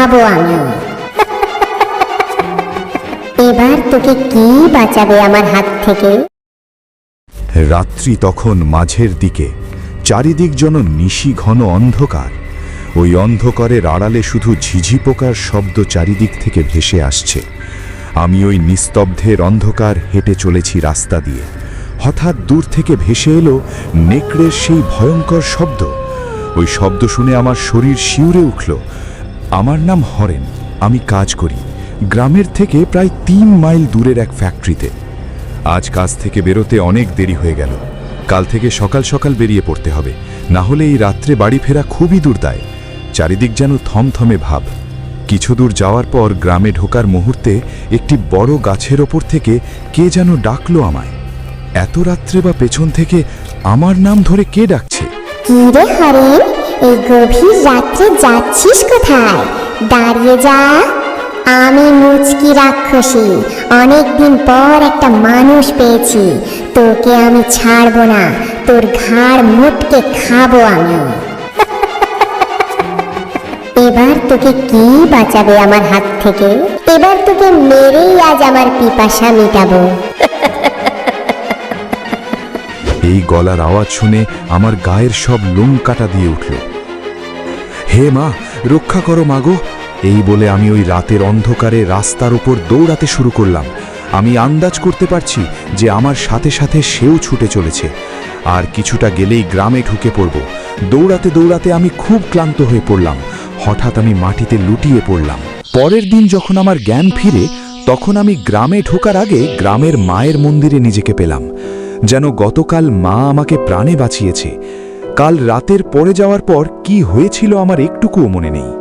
খাব আমি। এবার তোকে কি বাঁচাবে আমার হাত থেকে? রাত্রি তখন মাঝের দিকে। চারিদিক যেন নিশি ঘন অন্ধকার। ওই অন্ধকারের আড়ালে শুধু ঝিঝি পোকার শব্দ চারিদিক থেকে ভেসে আসছে। আমি ওই নিস্তব্ধের অন্ধকার হেঁটে চলেছি রাস্তা দিয়ে। হঠাৎ দূর থেকে ভেসে এলো নেকড়ের সেই ভয়ঙ্কর শব্দ। ওই শব্দ শুনে আমার শরীর শিউরে উঠল। আমার নাম হরেন, আমি কাজ করি। গ্রামের থেকে প্রায় তিন মাইল দূরের এক ফ্যাক্টরিতে। আজ কাজ থেকে বেরোতে অনেক দেরি হয়ে গেল। কাল থেকে সকাল সকাল বেরিয়ে পড়তে হবে। না হলে এই রাত্রে বাড়ি ফেরা খুবই দূরদায়। চারিদিক যেন থমথমে ভাব। কিছু দূর যাওয়ার পর গ্রামে ঢোকার মুহূর্তে একটি বড় গাছের ওপর থেকে কে যেন ডাকলো আমায়। এত রাত্রে বা পেছন থেকে আমার নাম ধরে কে ডাকছে? এই গভীর রাত্রে যাচ্ছিস কোথায়? দাঁড়িয়ে যা। আমি মুচকি রাক্ষসী। অনেকদিন পর একটা মানুষ পেয়েছি। তোকে আমি ছাড়বো না। তোর ঘাড় মুটকে খাব আমি। এবার তোকে কি বাঁচাবে আমার হাত থেকে? এবার তোকে মেরেই আজ আমার পিপাসা মিটাবো। এই গলার আওয়াজ শুনে আমার গায়ের সব লোম কাটা দিয়ে উঠল। হে মা, রক্ষা করো মাগো এই বলে আমি ওই রাতের অন্ধকারে রাস্তার উপর দৌড়াতে শুরু করলাম। আমি আন্দাজ করতে পারছি যে আমার সাথে সাথে সেও ছুটে চলেছে। আর কিছুটা গেলেই গ্রামে ঢুকে পড়ব। দৌড়াতে দৌড়াতে আমি খুব ক্লান্ত হয়ে পড়লাম। হঠাৎ আমি মাটিতে লুটিয়ে পড়লাম। পরের দিন যখন আমার জ্ঞান ফিরে, তখন আমি গ্রামে ঢোকার আগে গ্রামের মায়ের মন্দিরে নিজেকে পেলাম। যেন গতকাল মা আমাকে প্রাণে বাঁচিয়েছে। কাল রাতের পরে যাওয়ার পর কি হয়েছিল আমার একটুকুও মনে নেই।